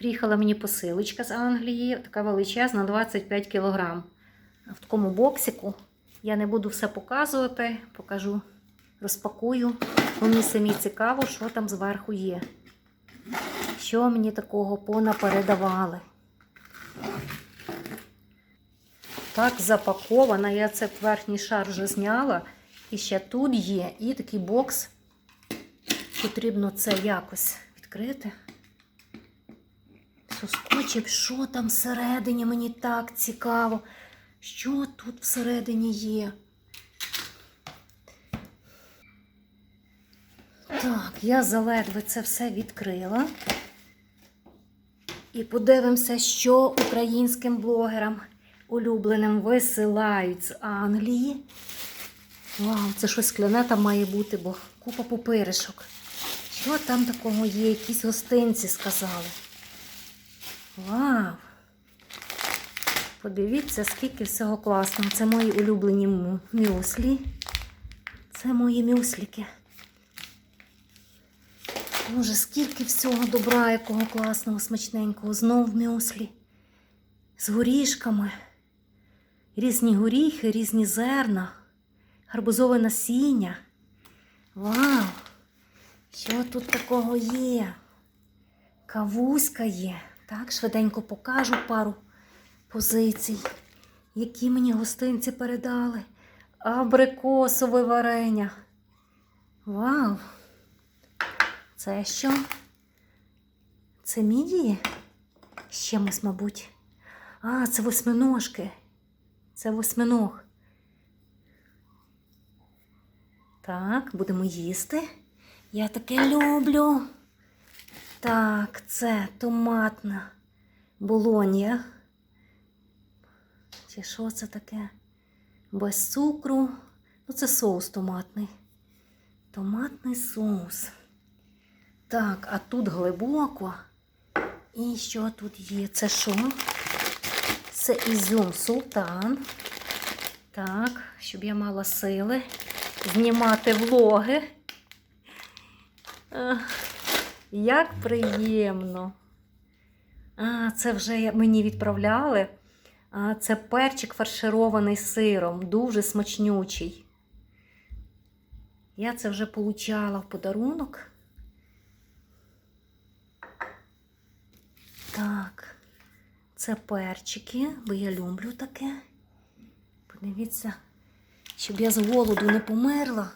Приїхала мені посилочка з Англії, така величезна, 25 кг. В такому боксику. Я не буду все показувати, покажу, розпакую. Мені самі цікаво, що там зверху є. Що мені такого понапередавали. Так запакована, я це верхній шар вже зняла. І ще тут є. І такий бокс. Потрібно це якось відкрити. Соскочив, що там всередині, мені так цікаво. Що тут всередині є? Так, я заледве це все відкрила. І подивимося, що українським блогерам улюбленим висилають з Англії. Вау, це щось скляне там має бути, бо купа пупиришок. Що там такого є? Якісь гостинці сказали. Вау! Подивіться, скільки всього класного. Це мої улюблені мюслі. Це мої мюсліки. Боже, скільки всього добра, якого класного, смачненького. Знов мюслі. З горішками. Різні горіхи, різні зерна, гарбузове насіння. Вау! Що тут такого є? Кавуська є. Так, швиденько покажу пару позицій, які мені гостинці передали. Абрикосове варення. Вау! Це що? Це мідії? З чимось, мабуть. А, це восьминожки. Це восьминог. Так, будемо їсти. Я таке люблю. Так, це томатна болонья. Чи що це таке? Без цукру. Ну, це соус томатний. Томатний соус. Так, а тут глибоко. І що тут є? Це що? Це ізюм султан. Так, щоб я мала сили знімати влоги. Як приємно. А, це вже мені відправляли. А, це перчик фарширований сиром, дуже смачнючий. Я це вже получала в подарунок. Так, це перчики, бо я люблю таке. Подивіться, щоб я з голоду не померла.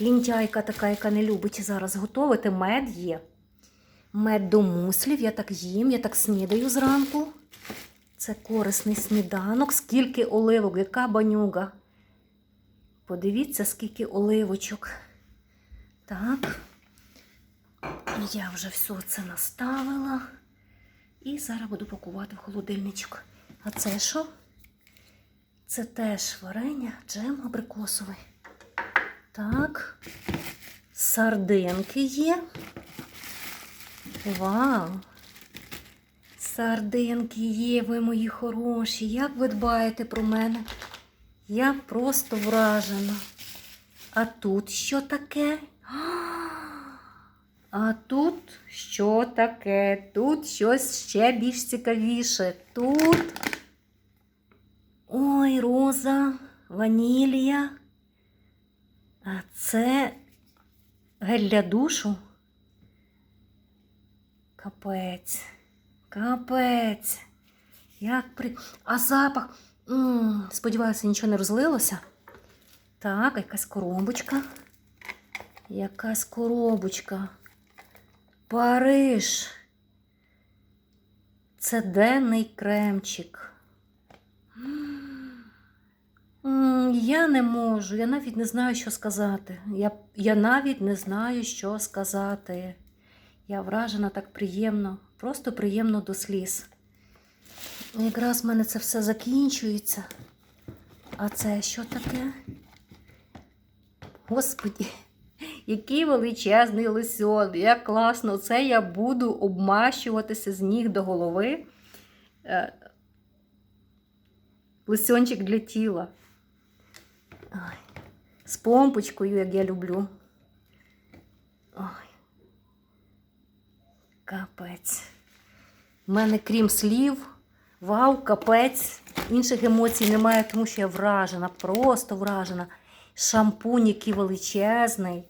Лінтяйка така, яка не любить зараз готувати, мед є. Мед до муслів, я так їм, я так снідаю зранку. Це корисний сніданок. Скільки оливок, яка банюга. Подивіться, скільки оливочок. Так. Я вже все це наставила. І зараз буду пакувати в холодильничок. А це що? Це теж варення, джем абрикосовий. Так. Сардинки є. Вау! Сардинки є, ви мої хороші. Як ви дбаєте про мене? Я просто вражена. А тут що таке? А тут що таке? Тут щось ще більш цікавіше. Тут. Ой, роза, ванілія. А це гель для душу. Капець. Капець. Як при. А запах. м сподіваюся, нічого не розлилося. Так, якась коробочка. Якась коробочка. Париж. Це денний кремчик. М, Я не можу, я навіть не знаю, що сказати. Я, я навіть не знаю, що сказати. Я вражена так приємно, просто приємно до сліз. Якраз в мене це все закінчується. А це що таке? Господі, який величезний лисьон, як класно. Це я буду обмащуватися з ніг до голови. Е, Лисьончик для тіла. Ой. З помпочкою, як я люблю. Ой. Капець. У мене, крім слів, вау, капець. Інших емоцій немає, тому що я вражена, просто вражена. Шампунь, який величезний.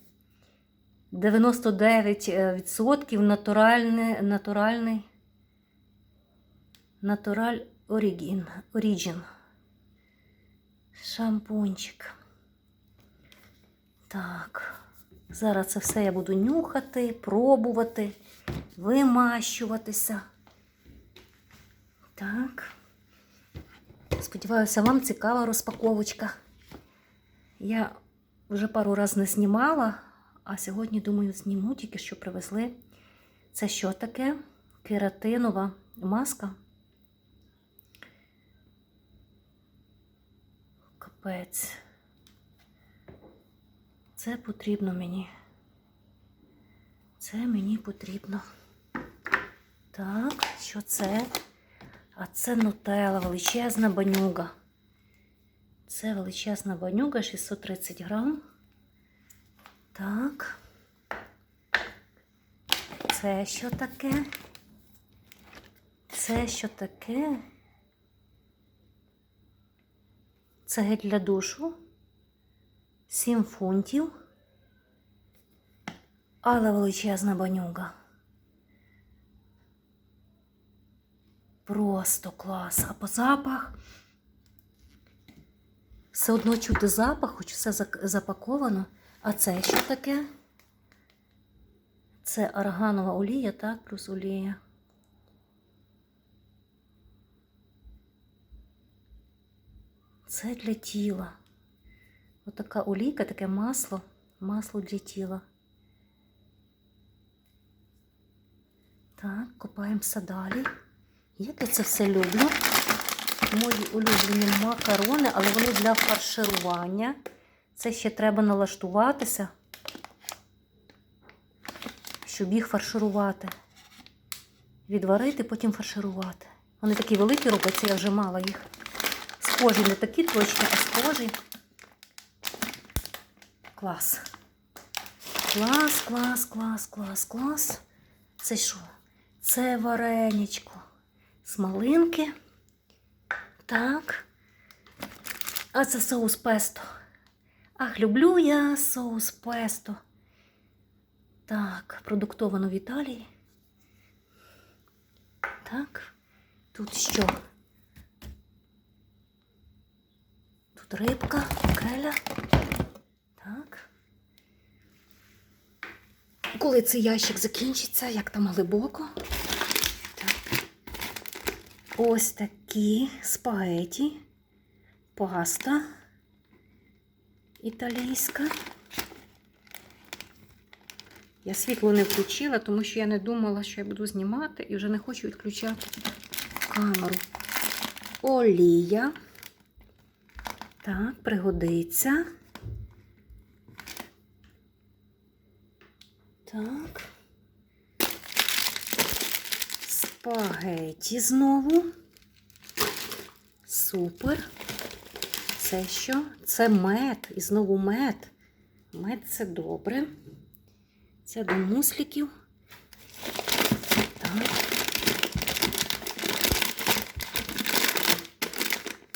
99% натуральний, натуральний, натураль орігін, оріджін. Шампунчик. Так. Зараз це все я буду нюхати, пробувати, вимащуватися. Так. Сподіваюся, вам цікава розпаковочка. Я вже пару разів не знімала, а сьогодні, думаю, зніму, тільки що привезли. Це що таке? Кератинова маска. Капець. Це потрібно мені. Це мені потрібно. Так, що це? А це нутелла, величезна банюга. Це величезна банюга, 630 грам. Так. Це що таке? Це що таке? Це гель для душу. 7 фунтів. Але величезна банюга. Просто клас. А по запах. Все одно чути запах, хоч все запаковано. А це що таке? Це арганова олія, так, плюс олія. Це для тіла. Отака олійка, таке масло, масло для тіла. Так, копаємося далі. Я це все люблю. Мої улюблені макарони, але вони для фарширування. Це ще треба налаштуватися, щоб їх фарширувати. Відварити, потім фарширувати. Вони такі великі робляться, я вже мала їх. Схожі, не такі точні, а схожі. Клас. Клас, клас, клас, клас, клас. Це що? Це вареничко. З малинки. Так. А це соус песто. Ах, люблю я соус песто. Так, продуктовано в Італії. Так. Тут що? Тут рибка, келя. Так. Коли цей ящик закінчиться, як там глибоко. Ось такі спагеті, паста італійська. Я світло не включила, тому що я не думала, що я буду знімати, і вже не хочу відключати камеру. Олія. Так, пригодиться. Так. Спагеті знову. Супер. Це що? Це мед. І знову мед. Мед це добре. Це до мусліків. Так.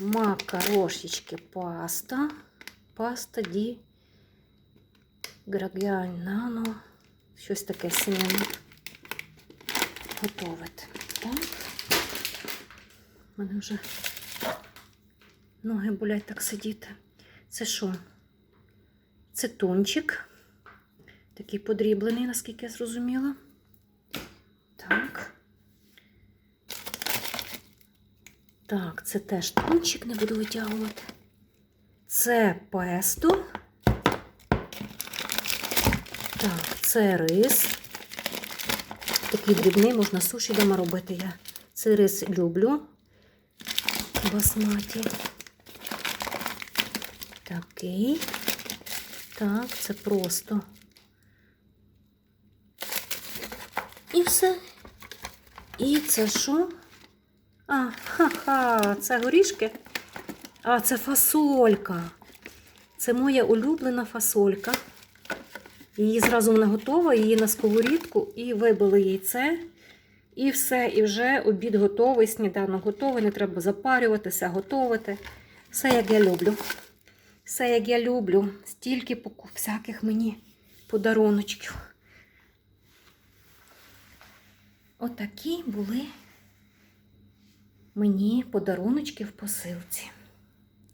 Макарошечки паста. Паста ді грагіанано. Щось таке сім'яне. Готовити. Так. У мене вже ноги болять так сидіти. Це що? Це тончик. Такий подріблений, наскільки я зрозуміла. Так. Так, це теж тончик, не буду витягувати. Це песто. Так, це рис. Такий дрібний, можна суші дома робити. Я цей рис люблю. Басматі. Такий. Так, це просто. І все. І це що? А, ха-ха, це горішки. А, це фасолька. Це моя улюблена фасолька. Її зразу вона готова, її на сковорідку і вибили яйце. І все, і вже обід готовий, сніданок готовий, не треба запарюватися, готувати. Все, як я люблю. Все, як я люблю. Стільки всяких мені подаруночків. Отакі були мені подаруночки в посилці.